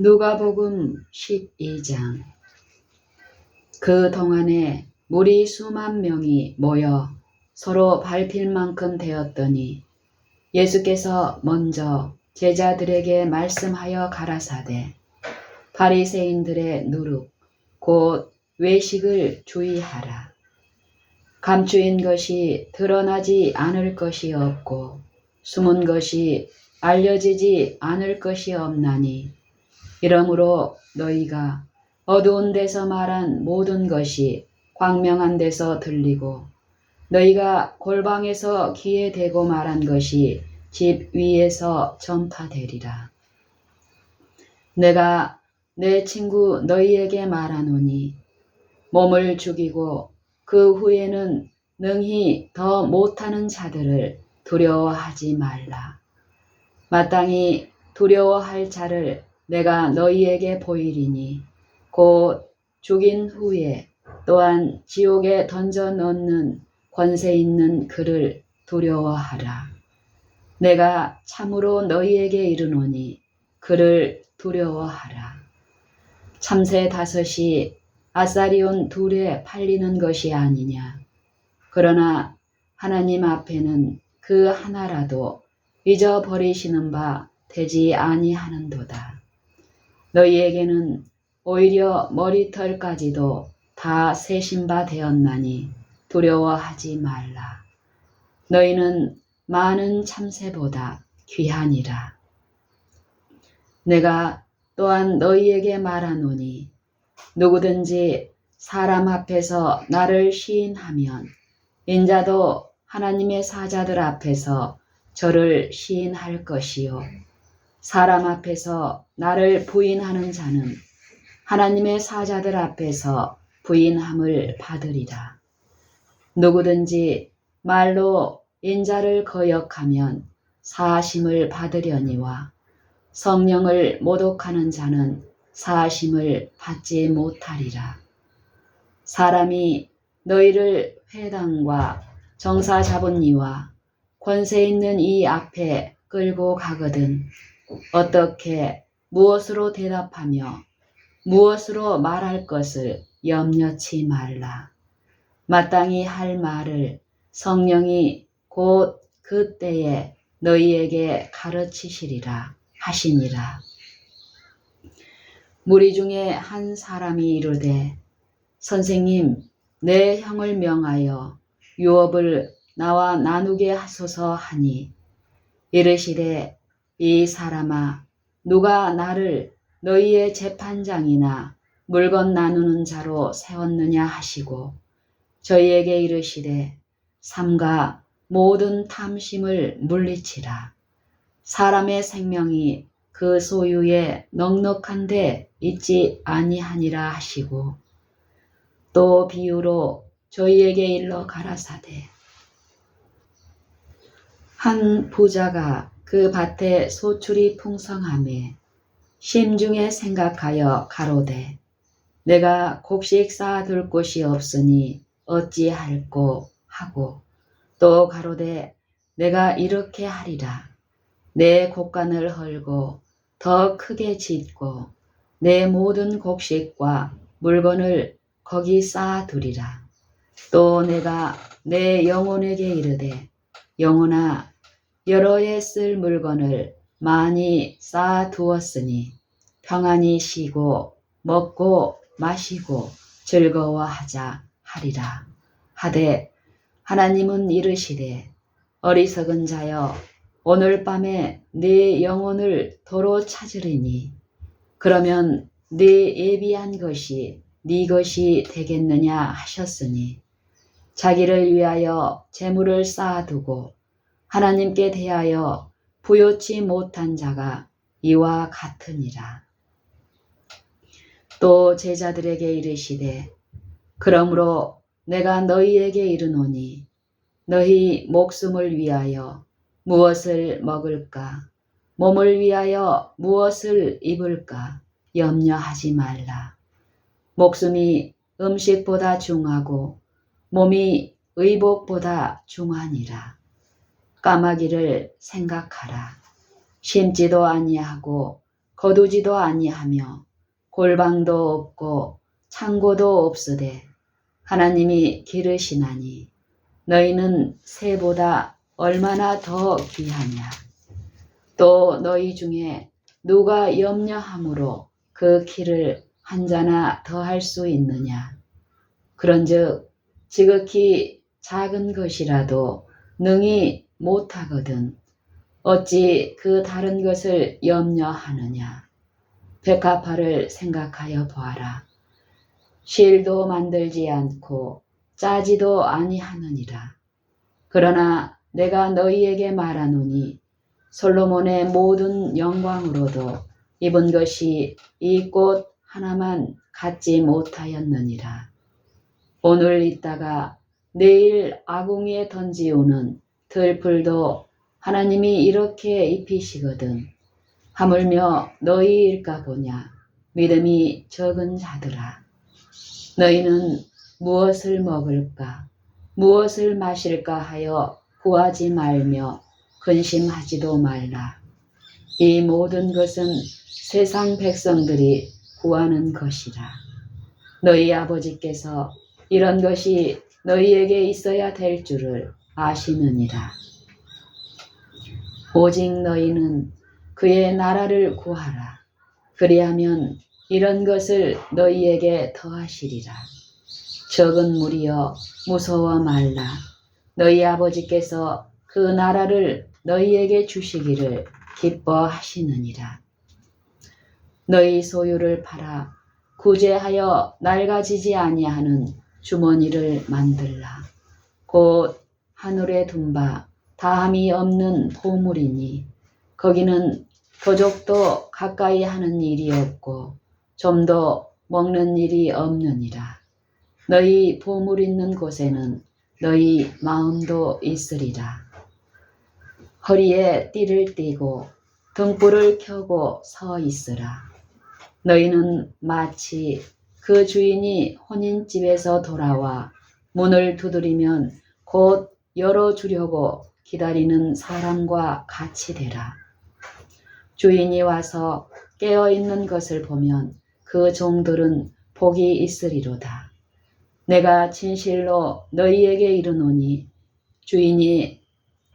누가복음 12장. 그 동안에 무리 수만 명이 모여 서로 밟힐 만큼 되었더니 예수께서 먼저 제자들에게 말씀하여 가라사대 바리새인들의 누룩 곧 외식을 주의하라. 감추인 것이 드러나지 않을 것이 없고 숨은 것이 알려지지 않을 것이 없나니 이러므로 너희가 어두운 데서 말한 모든 것이 광명한 데서 들리고 너희가 골방에서 귀에 대고 말한 것이 집 위에서 전파되리라. 내가 내 친구 너희에게 말하노니 몸을 죽이고 그 후에는 능히 더 못하는 자들을 두려워하지 말라. 마땅히 두려워할 자를 내가 너희에게 보이리니 곧 죽인 후에 또한 지옥에 던져 넣는 권세 있는 그를 두려워하라. 내가 참으로 너희에게 이르노니 그를 두려워하라. 참새 다섯이 아사리온 둘에 팔리는 것이 아니냐. 그러나 하나님 앞에는 그 하나라도 잊어버리시는 바 되지 아니하는도다. 너희에게는 오히려 머리털까지도 다 세신 바 되었나니 두려워하지 말라. 너희는 많은 참새보다 귀하니라. 내가 또한 너희에게 말하노니 누구든지 사람 앞에서 나를 시인하면 인자도 하나님의 사자들 앞에서 저를 시인할 것이요. 사람 앞에서 나를 부인하는 자는 하나님의 사자들 앞에서 부인함을 받으리라. 누구든지 말로 인자를 거역하면 사심을 받으려니와 성령을 모독하는 자는 사심을 받지 못하리라. 사람이 너희를 회당과 정사 잡은 이와 권세 있는 이 앞에 끌고 가거든 어떻게 무엇으로 대답하며 무엇으로 말할 것을 염려치 말라. 마땅히 할 말을 성령이 곧 그때에 너희에게 가르치시리라 하시니라. 무리 중에 한 사람이 이르되 선생님 내 형을 명하여 유업을 나와 나누게 하소서 하니 이르시되 이 사람아 누가 나를 너희의 재판장이나 물건 나누는 자로 세웠느냐 하시고 저희에게 이르시되 삼가 모든 탐심을 물리치라. 사람의 생명이 그 소유에 넉넉한데 있지 아니하니라 하시고 또 비유로 저희에게 일러 가라사대. 한 부자가 그 밭에 소출이 풍성함에 심중에 생각하여 가로되 내가 곡식 쌓아둘 곳이 없으니 어찌할꼬? 하고 또 가로되 내가 이렇게 하리라. 내 곡간을 헐고 더 크게 짓고 내 모든 곡식과 물건을 거기 쌓아두리라. 또 내가 내 영혼에게 이르되 영혼아 여러 해 쓸 물건을 많이 쌓아 두었으니 평안히 쉬고 먹고 마시고 즐거워하자 하리라. 하되 하나님은 이르시되 어리석은 자여 오늘 밤에 네 영혼을 도로 찾으리니 그러면 네 예비한 것이 네 것이 되겠느냐 하셨으니 자기를 위하여 재물을 쌓아두고 하나님께 대하여 부요치 못한 자가 이와 같으니라. 또 제자들에게 이르시되 그러므로 내가 너희에게 이르노니 너희 목숨을 위하여 무엇을 먹을까 몸을 위하여 무엇을 입을까 염려하지 말라. 목숨이 음식보다 중하고 몸이 의복보다 중하니라. 까마귀를 생각하라. 심지도 아니하고 거두지도 아니하며 골방도 없고 창고도 없으되 하나님이 기르시나니 너희는 새보다 얼마나 더 귀하냐 또 너희 중에 누가 염려함으로 그 키를 한 자나 더 할 수 있느냐 그런즉 지극히 작은 것이라도 능히 못하거든. 어찌 그 다른 것을 염려하느냐? 백합화를 생각하여 보아라. 실도 만들지 않고 짜지도 아니하느니라. 그러나 내가 너희에게 말하노니 솔로몬의 모든 영광으로도 입은 것이 이 꽃 하나만 갖지 못하였느니라. 오늘 있다가 내일 아궁이에 던지오는 들풀도 하나님이 이렇게 입히시거든. 하물며 너희일까 보냐. 믿음이 적은 자들아. 너희는 무엇을 먹을까? 무엇을 마실까 하여 구하지 말며 근심하지도 말라. 이 모든 것은 세상 백성들이 구하는 것이라. 너희 아버지께서 이런 것이 너희에게 있어야 될 줄을 아시느니라. 오직 너희는 그의 나라를 구하라. 그리하면 이런 것을 너희에게 더하시리라. 적은 무리여 무서워 말라. 너희 아버지께서 그 나라를 너희에게 주시기를 기뻐하시느니라. 너희 소유를 팔아 구제하여 낡아지지 아니하는 주머니를 만들라. 곧 하늘에 둔 바 다함이 없는 보물이니 거기는 도적도 가까이 하는 일이 없고 좀도 먹는 일이 없느니라. 너희 보물 있는 곳에는 너희 마음도 있으리라. 허리에 띠를 띠고 등불을 켜고 서 있으라. 너희는 마치 그 주인이 혼인집에서 돌아와 문을 두드리면 곧 열어주려고 기다리는 사람과 같이 되라. 주인이 와서 깨어 있는 것을 보면 그 종들은 복이 있으리로다. 내가 진실로 너희에게 이르노니 주인이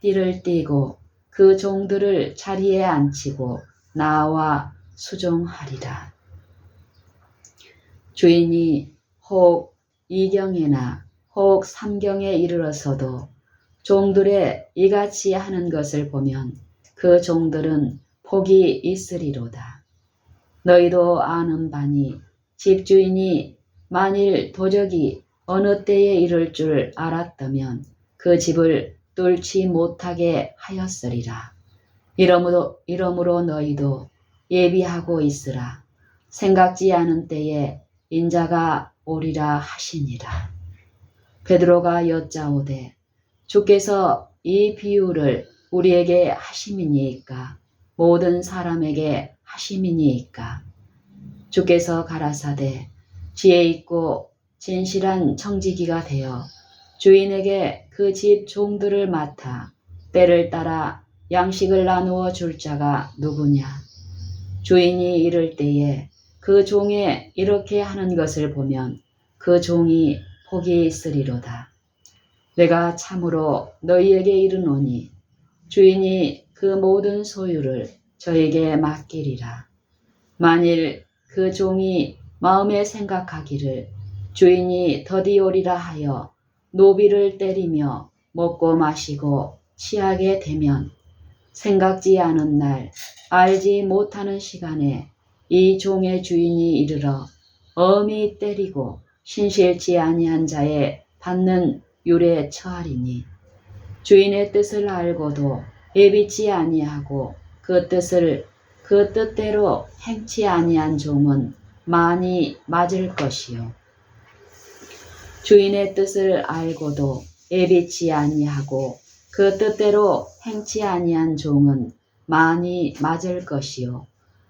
띠를 띠고 그 종들을 자리에 앉히고 나와 수종하리라. 주인이 혹 이경에나 혹 삼경에 이르러서도 종들의 이같이 하는 것을 보면 그 종들은 복이 있으리로다. 너희도 아는 바니 집주인이 만일 도적이 어느 때에 이를 줄 알았다면 그 집을 뚫지 못하게 하였으리라. 이러므로, 이러므로 너희도 예비하고 있으라. 생각지 않은 때에 인자가 오리라 하시니라. 베드로가 여짜오되 주께서 이 비유를 우리에게 하심이니이까 모든 사람에게 하심이니이까 주께서 가라사대 지혜 있고 진실한 청지기가 되어 주인에게 그 집 종들을 맡아 때를 따라 양식을 나누어 줄 자가 누구냐 주인이 이를 때에 그 종에 이렇게 하는 것을 보면 그 종이 복이 있으리로다. 내가 참으로 너희에게 이르노니 주인이 그 모든 소유를 저에게 맡기리라. 만일 그 종이 마음에 생각하기를 주인이 더디 오리라 하여 노비를 때리며 먹고 마시고 취하게 되면 생각지 않은 날 알지 못하는 시간에 이 종의 주인이 이르러 엄히 때리고 신실치 아니한 자의 받는 율에 처하리니 주인의 뜻을 알고도 예비치 아니하고 그 뜻을 그 뜻대로 행치 아니한 종은 많이 맞을 것이요 주인의 뜻을 알고도 예비치 아니하고 그 뜻대로 행치 아니한 종은 많이 맞을 것이요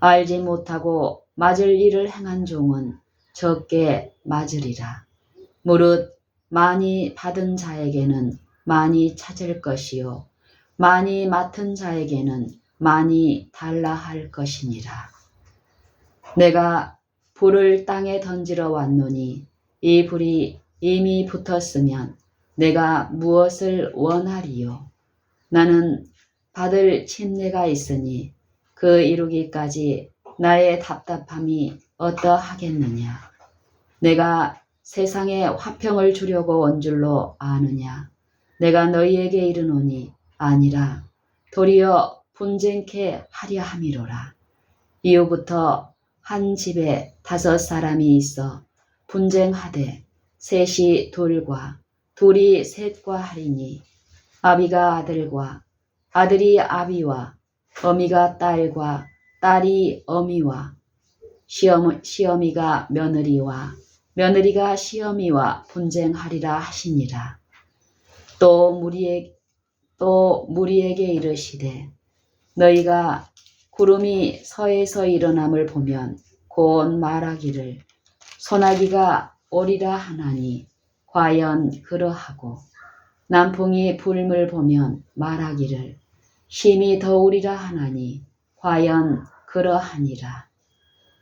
알지 못하고 맞을 일을 행한 종은 적게 맞으리라. 무릇 많이 받은 자에게는 많이 찾을 것이요 많이 맡은 자에게는 많이 달라 할 것이니라. 내가 불을 땅에 던지러 왔노니 이 불이 이미 붙었으면 내가 무엇을 원하리요? 나는 받을 침례가 있으니 그 이루기까지 나의 답답함이 어떠하겠느냐? 내가 세상에 화평을 주려고 온 줄로 아느냐? 내가 너희에게 이르노니 아니라 도리어 분쟁케 하려 함이로라. 이후부터 한 집에 다섯 사람이 있어 분쟁하되 셋이 둘과 둘이 셋과 하리니 아비가 아들과 아들이 아비와 어미가 딸과 딸이 어미와 시어머, 시어미가 며느리와 며느리가 시어미와 분쟁하리라 하시니라. 또 무리에 또 무리에게 이르시되 너희가 구름이 서에서 일어남을 보면 곧 말하기를 소나기가 오리라 하나니 과연 그러하고 남풍이 불물 보면 말하기를 힘이 더우리라 하나니 과연 그러하니라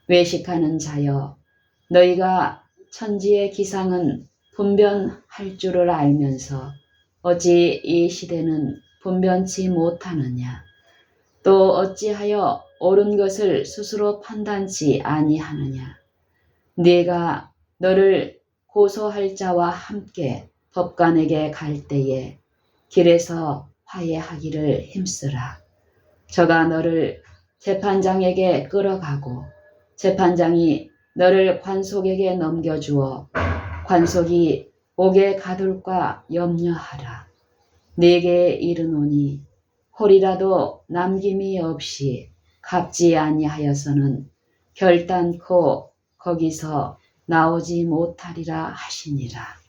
외식하는 자여 너희가 천지의 기상은 분변할 줄을 알면서 어찌 이 시대는 분변치 못하느냐 또 어찌하여 옳은 것을 스스로 판단치 아니하느냐 네가 너를 고소할 자와 함께 법관에게 갈 때에 길에서 화해하기를 힘쓰라. 저가 너를 재판장에게 끌어가고 재판장이 너를 관속에게 넘겨주어 관속이 옥에 가둘까 염려하라. 네게 이르노니 홀이라도 남김이 없이 갚지 아니하여서는 결단코 거기서 나오지 못하리라 하시니라.